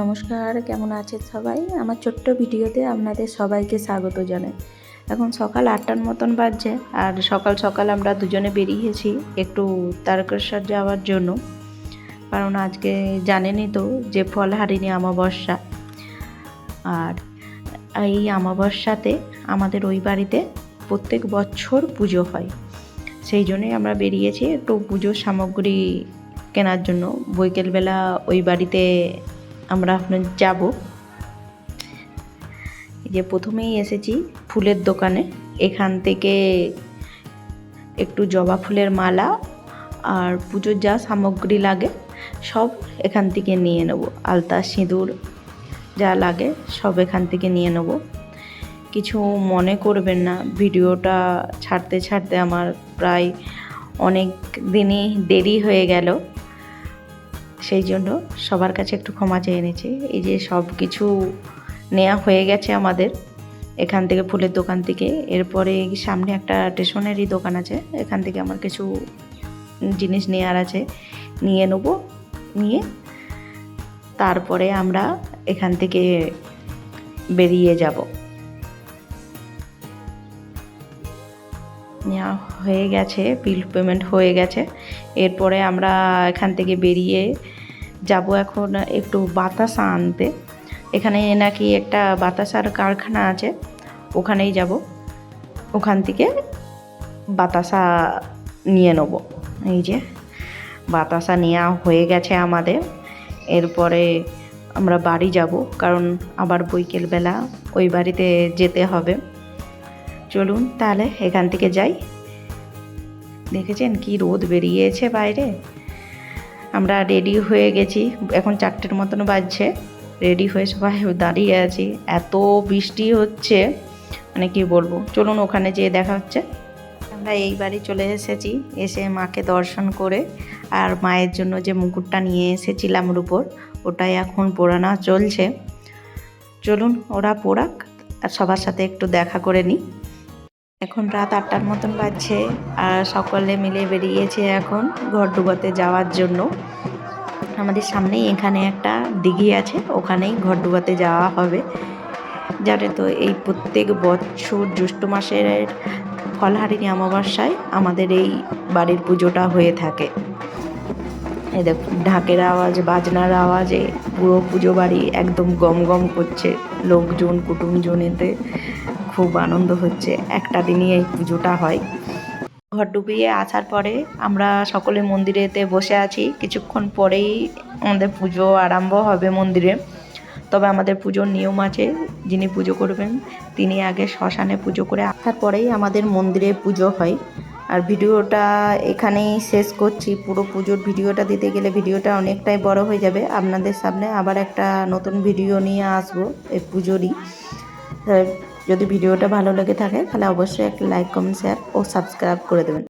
নমস্কার, কেমন আছেন সবাই? আমার ছোট্ট ভিডিওতে আপনাদের সবাইকে স্বাগত জানাই। এখন সকাল আটটার মতন বাজছে আর সকাল সকাল আমরা দুজনে বেরিয়েছি একটু তারকেশ্বর যাওয়ার জন্য। কারণ আজকে জানেনই তো যে ফল হারিনি অমাবস্যা। আর এই অমাবস্যাতে আমাদের ওই বাড়িতে প্রত্যেক বছর পুজো হয়। সেই জন্যই আমরা বেরিয়েছি একটু পুজোর সামগ্রী কেনার জন্য। বৈকালবেলা ওই বাড়িতে আমরা আপনার যাব। যে প্রথমেই এসেছি ফুলের দোকানে। এখান থেকে একটু জবা ফুলের মালা আর পুজোর যা সামগ্রী লাগে, সব এখান থেকে নিয়ে নেব। আলতা, সিঁদুর যা লাগে, সব এখান থেকে নিয়ে নেব। কিছু মনে করবেন না, ভিডিওটা ছাড়তে ছাড়তে আমার প্রায় অনেক দিনই দেরি হয়ে গেল। সেই জন্য সবার কাছে একটু ক্ষমা চেয়ে নিয়েছি এই যে সব কিছু নেওয়া হয়ে গেছে আমাদের, এখান থেকে ফুলের দোকান থেকে। এরপরে সামনে একটা স্টেশনারি দোকান আছে, এখান থেকে আমার কিছু জিনিস নেওয়ার আছে, নিয়ে নেব, নিয়ে তারপরে আমরা এখান থেকে বেরিয়ে যাব। নেওয়া হয়ে গেছে বিল পেমেন্ট হয়ে গেছে। এরপরে আমরা এখান থেকে বেরিয়ে যাব এখন একটু বাতাসা আনতে। এখানে নাকি একটা বাতাসার কারখানা আছে, ওখানেই যাব। ওখান থেকে বাতাসা নিয়ে নেব। এই যে, বাতাসা নেওয়া হয়ে গেছে আমাদের। এরপরে আমরা বাড়ি যাব, কারণ আবার বৈকেলবেলা ওই বাড়িতে যেতে হবে। চলুন তাহলে এখান থেকে যাই। দেখেছেন কি রোদ বেরিয়েছে বাইরে? আমরা রেডি হয়ে গেছি। এখন চারটের মতন বাজছে। রেডি হয়ে সবাই দাঁড়িয়ে আছি। এত বৃষ্টি হচ্ছে। মানে কি বলব? চলুন ওখানে যেয়ে দেখা হচ্ছে। আমরা এই বাড়ি চলে এসেছি। এসে মাকে দর্শন করে আর মায়ের জন্য যে মুকুটটা নিয়ে এসেছিলাম উপর ওটাই এখন পোড়ানো চলছে। চলুন ওরা পোড়াক আর সবার সাথে একটু দেখা করে নিই। এখন রাত আটটার মতন বাজছে আর সকলে মিলে বেরিয়েছে এখন ঘর ডুবাতে যাওয়ার জন্য। আমাদের সামনেই এখানে একটা দিঘি আছে, ওখানেই ঘর ডুবাতে যাওয়া হবে। জানে তো, এই প্রত্যেক বছর জ্যৈষ্ঠ মাসের ফলহারিণী অমাবস্যায় আমাদের এই বাড়ির পুজোটা হয়ে থাকে। এই দেখো, ঢাকের আওয়াজ, বাজনার আওয়াজে পুরো পুজো বাড়ি একদম গম গম করছে। লোকজন, কুটুমজন এতে খুব আনন্দ হচ্ছে। একটা দিনই এই পুজোটা হয়। ঘর ডুবিয়ে আসার পরে আমরা সকলে মন্দিরেতে বসে আছি। কিছুক্ষণ পরেই আমাদের পুজো আরম্ভ হবে মন্দিরে। তবে আমাদের পুজোর নিয়ম আছে। যিনি পুজো করবেন, তিনি আগে শ্মশানে পুজো করে আসার পরেই আমাদের মন্দিরে পুজো হয়। আর ভিডিওটা এখানেই শেষ করছি। পুরো পুজোর ভিডিওটা দিতে গেলে ভিডিওটা অনেকটাই বড় হয়ে যাবে। আপনাদের সামনে আবার একটা নতুন ভিডিও নিয়ে আসব এই পুজোরই। যদি ভিডিওটা ভালো লেগে থাকে, তাহলে অবশ্যই একটা লাইক কমেন্ট শেয়ার ও সাবস্ক্রাইব করে দেবেন।